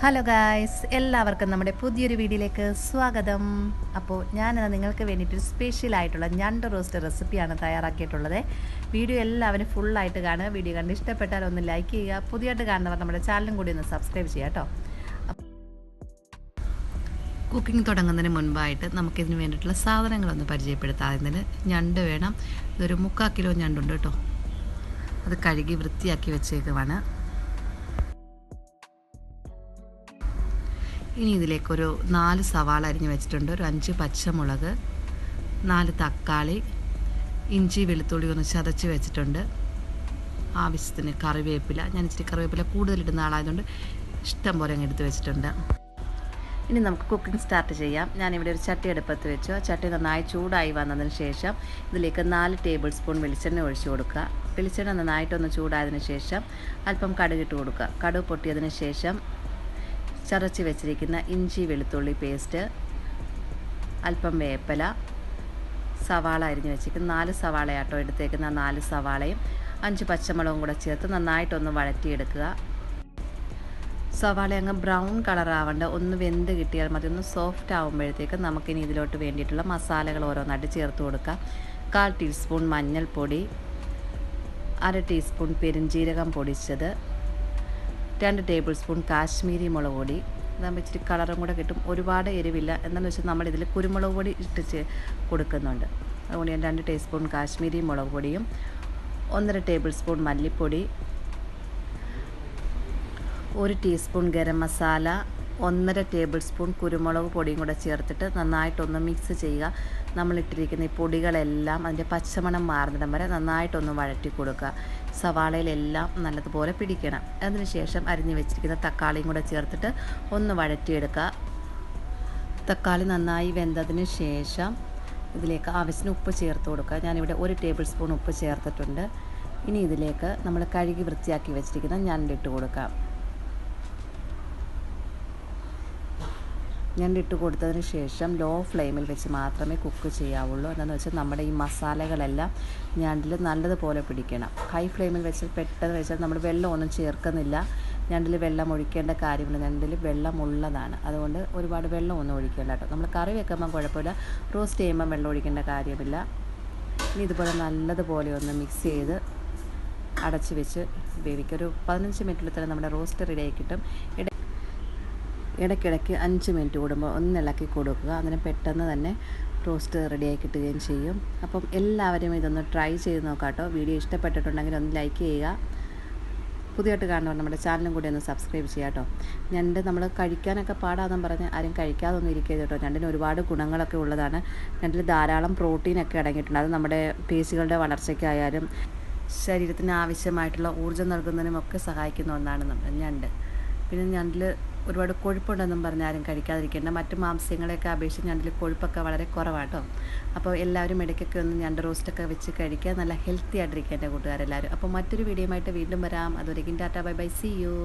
Hello guys എല്ലാവർക്കും നമ്മുടെ പുതിയൊരു വീഡിയോയിലേക്ക് സ്വാഗതം. അപ്പോൾ ഞാനിന്ന് നിങ്ങൾക്ക് വേണ്ടിയിട്ടൊരു സ്പെഷ്യൽ ആയിട്ടുള്ള ഞണ്ട് റോസ്റ്റ് റെസിപ്പിയാണ് തയ്യാറാക്കിയിട്ടുള്ളത്. വീഡിയോ എല്ലാവരും ഫുള്ളായിട്ട് കാണുക. വീഡിയോ കണ്ട് ഇഷ്ടപ്പെട്ടാൽ ഒന്ന് ലൈക്ക് ചെയ്യുക. പുതിയതായിട്ട് കാണുന്നവർ നമ്മുടെ ചാനലും കൂടി ഒന്ന് സബ്സ്ക്രൈബ് ചെയ്യുക കേട്ടോ. കുക്കിംഗ് തുടങ്ങുന്നതിന് മുൻപായിട്ട് നമുക്കിതിന് വേണ്ടിയിട്ടുള്ള സാധനങ്ങളൊന്ന് പരിചയപ്പെടുത്താം. അതിന് ഞണ്ട് വേണം. ഇതൊരു മുക്കാൽ കിലോ ഞണ്ടുണ്ട് കേട്ടോ. അത് കഴുകി വൃത്തിയാക്കി വെച്ചേക്കുവാണ്. ഇനി ഇതിലേക്കൊരു നാല് സവാള അരിഞ്ഞ് വെച്ചിട്ടുണ്ട്. ഒരു അഞ്ച് പച്ചമുളക് നാല് തക്കാളി ഇഞ്ചി വെളുത്തുള്ളി ഒന്ന് ചതച്ച് വെച്ചിട്ടുണ്ട്. ആവശ്യത്തിന് കറിവേപ്പില. ഞാൻ ഇച്ചിരി കറിവേപ്പില കൂടുതലിടുന്ന ആളായതുകൊണ്ട് ഇഷ്ടം പോലെ അങ്ങ് എടുത്ത് വെച്ചിട്ടുണ്ട്. ഇനി നമുക്ക് കുക്കിംഗ് സ്റ്റാർട്ട് ചെയ്യാം. ഞാനിവിടെ ഒരു ചട്ടി അടുപ്പത്ത് വെച്ചു. ആ ചട്ടി നന്നായി ചൂടായി വന്നതിന് ശേഷം ഇതിലേക്ക് നാല് ടേബിൾ സ്പൂൺ വെളിച്ചെണ്ണ ഒഴിച്ചു കൊടുക്കുക. വെളിച്ചെണ്ണ നന്നായിട്ടൊന്ന് ചൂടായതിന് ശേഷം അല്പം കടുകിട്ട് കൊടുക്കുക. കടുക് പൊട്ടിയതിന് ശേഷം ചതച്ച് വെച്ചിരിക്കുന്ന ഇഞ്ചി വെളുത്തുള്ളി പേസ്റ്റ് അല്പം വേപ്പല സവാള അരിഞ്ഞ് വെച്ചിരിക്കുന്ന നാല് സവാളയാട്ടോ എടുത്തേക്കുന്ന നാല് സവാളയും അഞ്ച് പച്ചമുളകും കൂടെ ചേർത്ത് നന്നായിട്ടൊന്ന് വഴറ്റിയെടുക്കുക. സവാള അങ്ങ് ബ്രൗൺ കളർ ആവേണ്ട ഒന്ന് വെന്ത് കിട്ടിയാൽ മതി ഒന്ന് സോഫ്റ്റ് ആകുമ്പോഴത്തേക്ക് നമുക്കിനി ഇതിലോട്ട് വേണ്ടിയിട്ടുള്ള മസാലകൾ ഓരോന്നായിട്ട് ചേർത്ത് കൊടുക്കാം. കാൽ ടീസ്പൂൺ മഞ്ഞൾപ്പൊടി അര ടീസ്പൂൺ പെരിഞ്ജീരകം പൊടിച്ചത് രണ്ട് ടേബിൾ സ്പൂൺ കാശ്മീരി മുളക് പൊടി. ഇതാകുമ്പോൾ ഇച്ചിരി കളറും കൂടെ കിട്ടും. ഒരുപാട് എരിവില്ല. എന്താണെന്ന് വെച്ചാൽ നമ്മളിതിൽ കുരുമുളക് പൊടി ഇട്ട് കൊടുക്കുന്നുണ്ട്. അതുകൊണ്ട് ഞാൻ രണ്ട് ടീസ്പൂൺ കാശ്മീരി മുളക് പൊടിയും ഒന്നര ടേബിൾ സ്പൂൺ മല്ലിപ്പൊടി ഒരു ടീസ്പൂൺ ഗരം മസാല ഒന്നര ടേബിൾ സ്പൂൺ കുരുമുളക് പൊടിയും കൂടെ ചേർത്തിട്ട് നന്നായിട്ടൊന്ന് മിക്സ് ചെയ്യുക. നമ്മളിട്ടിരിക്കുന്ന ഈ പൊടികളെല്ലാം അതിന്റെ പച്ചമണം മാറുന്നിടം വരെ നന്നായിട്ടൊന്ന് വഴറ്റി കൊടുക്കുക. സവാളയിലെല്ലാം നല്ലതുപോലെ പിടിക്കണം. അതിനുശേഷം അരിഞ്ഞു വെച്ചിരിക്കുന്ന തക്കാളിയും കൂടെ ചേർത്തിട്ട് ഒന്ന് വഴറ്റിയെടുക്കുക. തക്കാളി നന്നായി വെന്തതിന് ശേഷം ഇതിലേക്ക് ആവശ്യത്തിന് ഉപ്പ് ചേർത്ത് കൊടുക്കുക. ഞാനിവിടെ ഒരു ടേബിൾ സ്പൂൺ ഉപ്പ് ചേർത്തിട്ടുണ്ട്. ഇനി ഇതിലേക്ക് നമ്മൾ കഴുകി വൃത്തിയാക്കി വെച്ചിരിക്കുന്ന ഞണ്ടിട്ട് കൊടുക്കാം. ഞണ്ടിട്ട് കൊടുത്തതിന് ശേഷം ലോ ഫ്ലെയിമിൽ വെച്ച് മാത്രമേ കുക്ക് ചെയ്യാവുള്ളൂ. എന്താണെന്ന് വെച്ചാൽ നമ്മുടെ ഈ മസാലകളെല്ലാം ഞണ്ടിൽ നല്ലതുപോലെ പിടിക്കണം. ഹൈ ഫ്ലെയിമിൽ വെച്ച് പെട്ടെന്ന് വെച്ചാൽ നമ്മൾ വെള്ളം ഒന്നും ചേർക്കുന്നില്ല. ഞണ്ടിൽ വെള്ളം ഒഴിക്കേണ്ട കാര്യമില്ല. ഞണ്ടിൽ വെള്ളം ഉള്ളതാണ് അതുകൊണ്ട് ഒരുപാട് വെള്ളം ഒന്നും ഒഴിക്കേണ്ട കേട്ടോ. നമ്മൾ കറി വെക്കുമ്പോൾ കുഴപ്പമില്ല. റോസ്റ്റ് ചെയ്യുമ്പോൾ വെള്ളം ഒഴിക്കേണ്ട കാര്യമില്ല. ഇനി ഇതുപോലെ നല്ലതുപോലെ ഒന്ന് മിക്സ് ചെയ്ത് അടച്ച് വെച്ച് വേവിക്കുക. ഒരു പതിനഞ്ച് മിനിറ്റിൽ തന്നെ നമ്മുടെ റോസ്റ്റ് റെഡിയായി കിട്ടും. ഇടയ്ക്കിടയ്ക്ക് അഞ്ച് മിനിറ്റ് കൂടുമ്പോൾ ഒന്ന് ഇളക്കി കൊടുക്കുക. അങ്ങനെ പെട്ടെന്ന് തന്നെ റോസ്റ്റ് റെഡിയായി കിട്ടുകയും ചെയ്യും. അപ്പം എല്ലാവരും ഇതൊന്ന് ട്രൈ ചെയ്ത് നോക്കാം കേട്ടോ വീഡിയോ ഇഷ്ടപ്പെട്ടിട്ടുണ്ടെങ്കിൽ ഒന്ന് ലൈക്ക് ചെയ്യുക. പുതിയതായിട്ട് കാണുന്നവർ നമ്മുടെ ചാനലും കൂടി ഒന്ന് സബ്സ്ക്രൈബ് ചെയ്യുക കേട്ടോ. ഞണ്ട് നമ്മൾ കഴിക്കാനൊക്കെ പാടാതെന്ന് പറഞ്ഞ് ആരും കഴിക്കാതൊന്നും ഇരിക്കരുത് കേട്ടോ. ഞണ്ടിന് ഒരുപാട് ഗുണങ്ങളൊക്കെ ഉള്ളതാണ്. ഞണ്ടിൽ ധാരാളം പ്രോട്ടീനൊക്കെ അടങ്ങിയിട്ടുണ്ട്. അത് നമ്മുടെ പേശികളുടെ വളർച്ചയ്ക്കായാലും ശരീരത്തിന് ആവശ്യമായിട്ടുള്ള ഊർജം നൽകുന്നതിനുമൊക്കെ സഹായിക്കുന്ന ഒന്നാണ് നമ്മുടെ ഞണ്ട്. പിന്നെ ഞണ്ടിൽ ഒരുപാട് കൊഴുപ്പുണ്ടെന്നും പറഞ്ഞ് ആരും കഴിക്കാതിരിക്കേണ്ട. മറ്റ് മാംസ്യങ്ങളെയൊക്കെ അപേക്ഷിച്ച് ഞണ്ടിൽ കൊഴുപ്പൊക്കെ വളരെ കുറവാട്ടോ. അപ്പോൾ എല്ലാവരും ഇടയ്ക്കൊക്കെ ഒന്ന് ഞണ്ട് റോസ്റ്റൊക്കെ വെച്ച് കഴിക്കുക. നല്ല ഹെൽത്തി ആയിട്ടിരിക്കുക എന്റെ കൂട്ടുകാരെല്ലാവരും. അപ്പോൾ മറ്റൊരു വീഡിയോ ആയിട്ട് വീണ്ടും വരാം. അതുവരെയും tata. Bye bye. See you